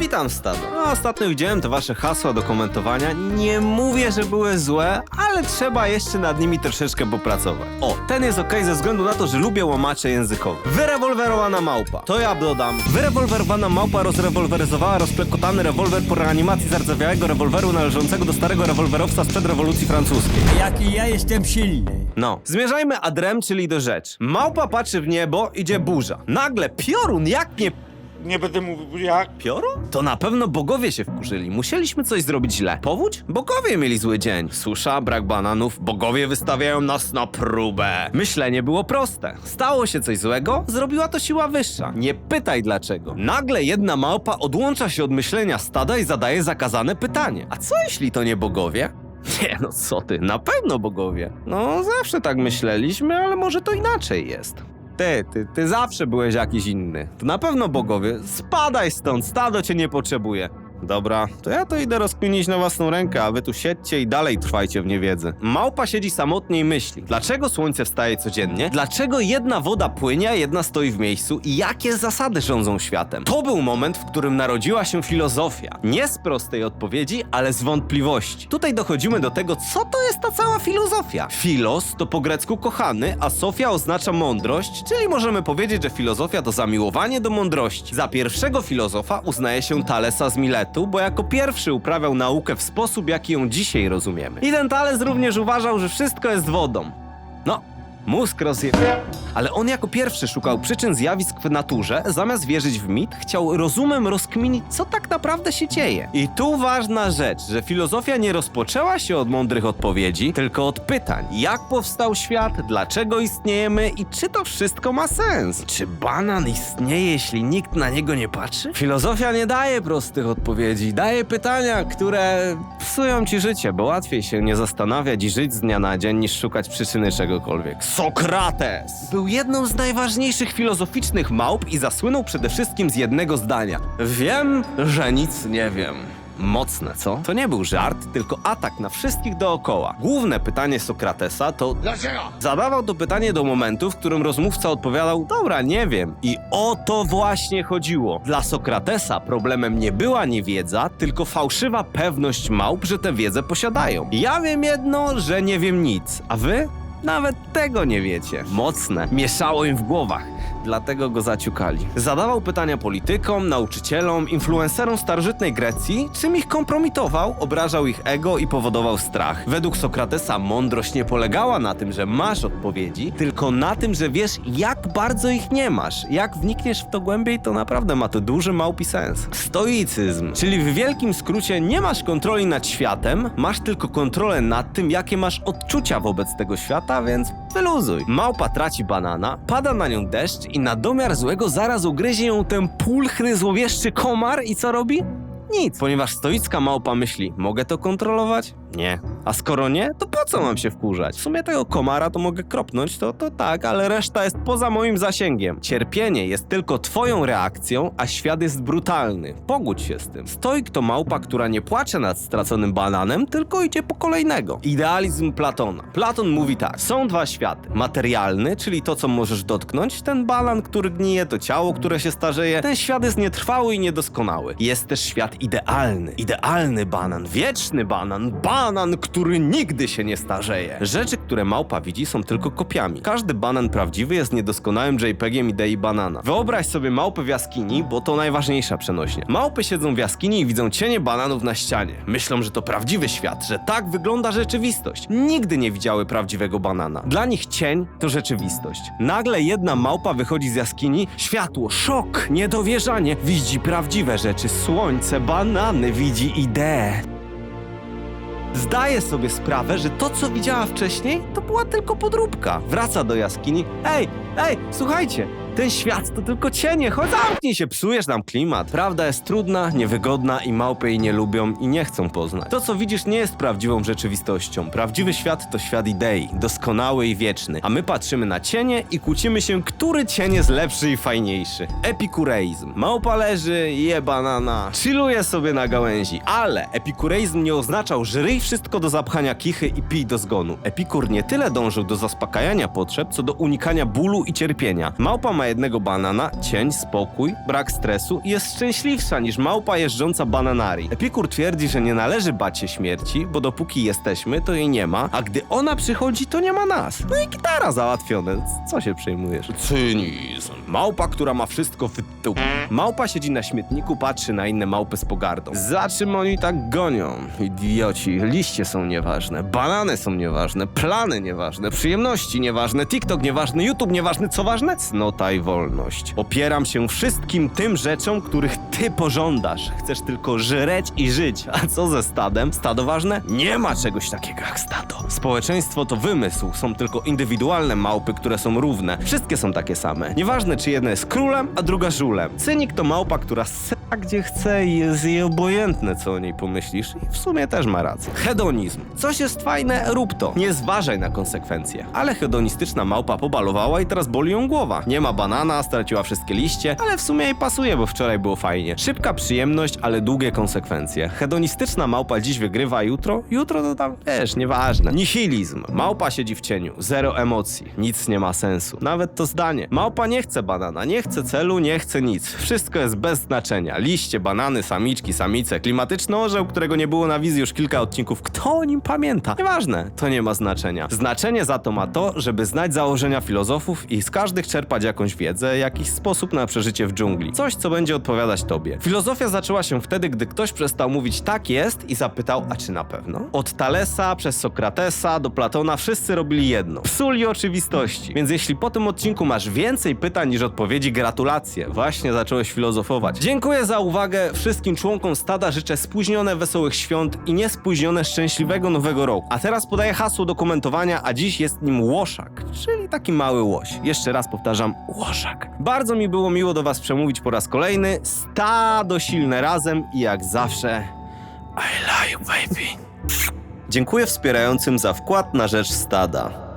Witam stado. No, ostatnio widziałem te wasze hasła do komentowania. Nie mówię, że były złe, ale trzeba jeszcze nad nimi troszeczkę popracować. O, ten jest okej ze względu na to, że lubię łamacze językowe. Wyrewolwerowana małpa. To ja dodam. Wyrewolwerowana małpa rozrewolweryzowała rozplekotany rewolwer po reanimacji zardzewiałego rewolweru należącego do starego rewolwerowca sprzed rewolucji francuskiej. Jaki ja jestem silny. No. Zmierzajmy adrem, czyli do rzecz. Małpa patrzy w niebo, idzie burza. Nagle piorun, jak nie Nie będę mówił jak. Piorun? To na pewno bogowie się wkurzyli. Musieliśmy coś zrobić źle. Powódź? Bogowie mieli zły dzień. Susza, brak bananów. Bogowie wystawiają nas na próbę. Myślenie było proste. Stało się coś złego, zrobiła to siła wyższa. Nie pytaj dlaczego. Nagle jedna małpa odłącza się od myślenia stada i zadaje zakazane pytanie. A co jeśli to nie bogowie? Nie, no co ty, na pewno bogowie. No, zawsze tak myśleliśmy, ale może to inaczej jest. Ty, ty, ty zawsze byłeś jakiś inny. To na pewno bogowie. Spadaj stąd, stado cię nie potrzebuje. Dobra, to ja to idę rozkminić na własną rękę, a wy tu siedźcie i dalej trwajcie w niewiedzy. Małpa siedzi samotnie i myśli. Dlaczego słońce wstaje codziennie? Dlaczego jedna woda płynie, a jedna stoi w miejscu? I jakie zasady rządzą światem? To był moment, w którym narodziła się filozofia. Nie z prostej odpowiedzi, ale z wątpliwości. Tutaj dochodzimy do tego, co to jest ta cała filozofia. Filos to po grecku kochany, a sofia oznacza mądrość, czyli możemy powiedzieć, że filozofia to zamiłowanie do mądrości. Za pierwszego filozofa uznaje się Talesa z Miletu, bo jako pierwszy uprawiał naukę w sposób, jaki ją dzisiaj rozumiemy. I również uważał, że wszystko jest wodą. No, mózg rozje... Ale on jako pierwszy szukał przyczyn zjawisk w naturze, zamiast wierzyć w mit, chciał rozumem rozkminić, co tak naprawdę się dzieje. I tu ważna rzecz, że filozofia nie rozpoczęła się od mądrych odpowiedzi, tylko od pytań. Jak powstał świat, dlaczego istniejemy i czy to wszystko ma sens? Czy banan istnieje, jeśli nikt na niego nie patrzy? Filozofia nie daje prostych odpowiedzi, daje pytania, które psują ci życie, bo łatwiej się nie zastanawiać i żyć z dnia na dzień, niż szukać przyczyny czegokolwiek. Sokrates! Był jedną z najważniejszych filozoficznych małp i zasłynął przede wszystkim z jednego zdania. Wiem, że nic nie wiem. Mocne, co? To nie był żart, tylko atak na wszystkich dookoła. Główne pytanie Sokratesa to Dlaczego? Zadawał to pytanie do momentu, w którym rozmówca odpowiadał: Dobra, nie wiem. I o to właśnie chodziło. Dla Sokratesa problemem nie była niewiedza, tylko fałszywa pewność małp, że tę wiedzę posiadają. Ja wiem jedno, że nie wiem nic, a wy? Nawet tego nie wiecie. Mocne. Mieszało im w głowach. Dlatego go zaciukali. Zadawał pytania politykom, nauczycielom, influencerom starożytnej Grecji, czym ich kompromitował, obrażał ich ego i powodował strach. Według Sokratesa mądrość nie polegała na tym, że masz odpowiedzi, tylko na tym, że wiesz, jak bardzo ich nie masz. Jak wnikniesz w to głębiej, to naprawdę ma to duży małpi sens. Stoicyzm, czyli w wielkim skrócie nie masz kontroli nad światem, masz tylko kontrolę nad tym, jakie masz odczucia wobec tego świata, więc wyluzuj. Małpa traci banana, pada na nią deszcz i na domiar złego zaraz ugryzie ją ten pulchny, złowieszczy komar i co robi? Nic, ponieważ stoicka małpa myśli, mogę to kontrolować? Nie. A skoro nie, to po co mam się wkurzać? W sumie tego komara to mogę kropnąć, to, to tak, ale reszta jest poza moim zasięgiem. Cierpienie jest tylko twoją reakcją, a świat jest brutalny. Pogódź się z tym. Stoik to małpa, która nie płacze nad straconym bananem, tylko idzie po kolejnego. Idealizm Platona. Platon mówi tak, są dwa światy. Materialny, czyli to, co możesz dotknąć, ten banan, który gnije, to ciało, które się starzeje. Ten świat jest nietrwały i niedoskonały. Jest też świat idealny. Idealny banan, wieczny banan, banan, który nigdy się nie starzeje. Rzeczy, które małpa widzi, są tylko kopiami. Każdy banan prawdziwy jest niedoskonałym JPEGiem idei banana. Wyobraź sobie małpę w jaskini, bo to najważniejsza przenośnie. Małpy siedzą w jaskini i widzą cienie bananów na ścianie. Myślą, że to prawdziwy świat, że tak wygląda rzeczywistość. Nigdy nie widziały prawdziwego banana. Dla nich cień to rzeczywistość. Nagle jedna małpa wychodzi z jaskini, światło, szok, niedowierzanie, widzi prawdziwe rzeczy, słońce, banany, widzi idee. Zdaje sobie sprawę, że to, co widziała wcześniej, to była tylko podróbka. Wraca do jaskini. Ej, ej, słuchajcie, ten świat to tylko cienie, chodź zamknij się, psujesz nam klimat. Prawda jest trudna, niewygodna i małpy jej nie lubią i nie chcą poznać. To, co widzisz, nie jest prawdziwą rzeczywistością. Prawdziwy świat to świat idei, doskonały i wieczny. A my patrzymy na cienie i kłócimy się, który cień jest lepszy i fajniejszy. Epikureizm. Małpa leży, je banana, chilluje sobie na gałęzi. Ale epikureizm nie oznaczał żryj wszystko do zapchania kichy i pij do zgonu. Epikur nie tyle dążył do zaspokajania potrzeb, co do unikania bólu i cierpienia. Małpa ma jednego banana, cień, spokój, brak stresu i jest szczęśliwsza niż małpa jeżdżąca bananari. Epikur twierdzi, że nie należy bać się śmierci, bo dopóki jesteśmy, to jej nie ma, a gdy ona przychodzi, to nie ma nas. No i gitara załatwione. Co się przejmujesz? Małpa, która ma wszystko w tył. Małpa siedzi na śmietniku, patrzy na inne małpy z pogardą. Za czym oni tak gonią? Idioci. Liście są nieważne, banany są nieważne, plany nieważne, przyjemności nieważne, TikTok nieważny, YouTube nieważny, co ważne? Cnota i wolność. Opieram się wszystkim tym rzeczom, których ty pożądasz. Chcesz tylko żreć i żyć. A co ze stadem? Stado ważne? Nie ma czegoś takiego jak stado. Społeczeństwo to wymysł, są tylko indywidualne małpy, które są równe. Wszystkie są takie same. Nieważne, czy jedna jest królem, a druga żulem. Cynik to małpa, która sra gdzie chce i jest jej obojętne, co o niej pomyślisz. I w sumie też ma rację. Hedonizm. Coś jest fajne, rób to. Nie zważaj na konsekwencje. Ale hedonistyczna małpa pobalowała i teraz boli ją głowa. Nie ma banana, straciła wszystkie liście, ale w sumie jej pasuje, bo wczoraj było fajnie. Szybka przyjemność, ale długie konsekwencje. Hedonistyczna małpa dziś wygrywa, a jutro? Jutro to tam, wiesz, nieważne. Nihilizm. Małpa siedzi w cieniu, zero emocji, nic nie ma sensu. Nawet to zdanie. Małpa nie chce banana, nie chce celu, nie chce nic. Wszystko jest bez znaczenia. Liście, banany, samiczki, samice, klimatyczny orzeł, którego nie było na wizji już kilka odcinków. Kto o nim pamięta? Nieważne, to nie ma znaczenia. Znaczenie za to ma to, żeby znać założenia filozofów i z każdych czerpać jakąś wiedzę, jakiś sposób na przeżycie w dżungli. Coś, co będzie odpowiadać tobie. Filozofia zaczęła się wtedy, gdy ktoś przestał mówić tak jest i zapytał, a czy na pewno? Od Talesa przez Sokratesa do Platona wszyscy robili jedno. Psuli oczywistości. Więc jeśli po tym odcinku masz więcej pytań niż odpowiedzi, gratulacje. Właśnie zacząłeś filozofować. Dziękuję za uwagę wszystkim członkom stada. Życzę spóźnione wesołych świąt i niespóźnione szczęśliwego nowego roku. A teraz podaję hasło do komentowania, a dziś jest nim Łoszak, czyli taki mały łoś. Jeszcze raz powtarzam, Łoszak. Bardzo mi było miło do was przemówić po raz kolejny. Stado silne razem i jak zawsze I love you baby. Dziękuję wspierającym za wkład na rzecz stada.